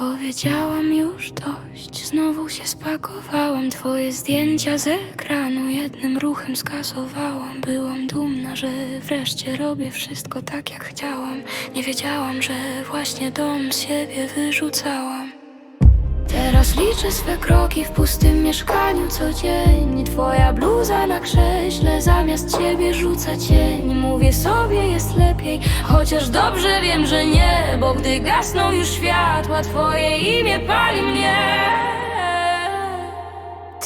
Powiedziałam już dość, znowu się spakowałam. Twoje zdjęcia z ekranu jednym ruchem skasowałam. Byłam dumna, że wreszcie robię wszystko tak jak chciałam. Nie wiedziałam, że właśnie dom z siebie wyrzucałam Teraz liczę swe kroki w pustym mieszkaniu co dzień Twoja bluza na krześle zamiast ciebie rzuca cień. Mówię sobie jest lepiej, chociaż dobrze wiem, że nie Bo gdy gasną już światła, twoje imię pali mnie.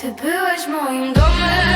Ty byłeś moim domem,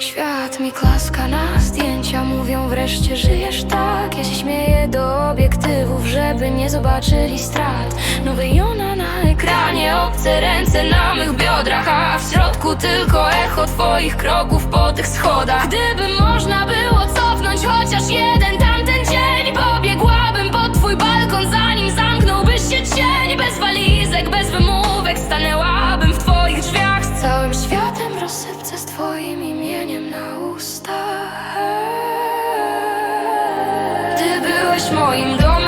Świat mi klaska na zdjęcia Mówią wreszcie żyjesz tak? Ja się śmieję do obiektywów Żeby nie zobaczyli strat. Nowy Jona na ekranie Obce ręce na mych biodrach A w środku tylko echo twoich kroków po tych schodach. Gdyby Już moim domem